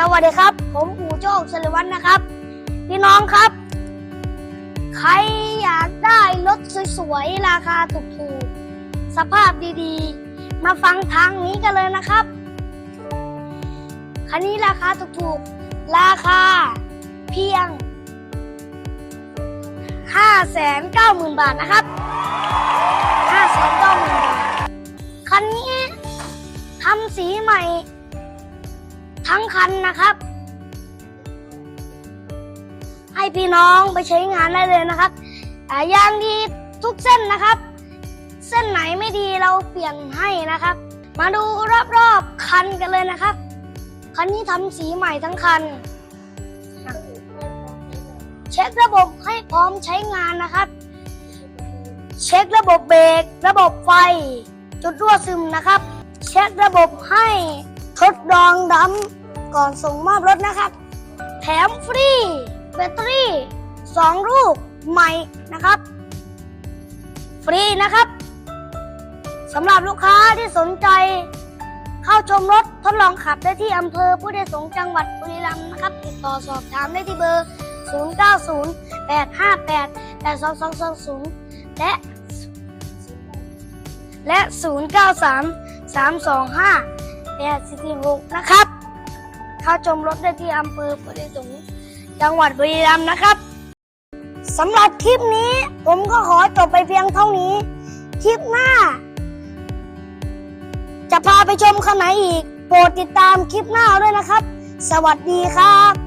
สวัสดีครับ ผมปู่โจ้ชลิวัฒนนะครับ พี่น้องครับ ใครอยากได้รถสวยๆ ราคาถูกๆ สภาพดีๆ มาฟังทางนี้กันเลยนะครับ คันนี้ราคาถูกๆ ราคาเพียง 5 9 0 0 0 0 บาทนะครับ 5 9 0 0 0 ทั้งคันนะครับ ให้พี่น้องไปใช้งานได้เลยนะครับยางดีทุกเส้นนะครับ เส้นไหนไม่ดีเราเปลี่ยนให้นะครับ มาดูรอบๆคันกันเลยนะครับ คันนี้ทำสีใหม่ทั้งคัน เช็คระบบให้พร้อมใช้งานนะครับเช็คระบบเบรกระบบไฟ จุดรั่วซึมนะครับ เช็คระบบให้ทดลองดัม ก่อนส่งมอบรถนะครับ แถมฟรีแบตเตอรี่สองลูกใหม่นะครับ ฟรีนะครับสำหรับลูกค้าที่สนใจ เข้าชมรถทดลองขับได้ที่อำเภอผู้ได้สงจังหวัดบุรีรัมย์นะครับ ติดต่อสอบถามได้ที่เบอร์ 090 858 8222และ และ 093 325 846นะครับ เข้าชมรถได้ที่อำเภอพุทธสงจังหวัดบุรีรัมย์นะครับสำหรับคลิปนี้ผมก็ขอจบไปเพียงเท่านี้ คลิปหน้า จะพาไปชมคันไหนอีก โปรดติดตามคลิปหน้าด้วยนะครับ สวัสดีครับ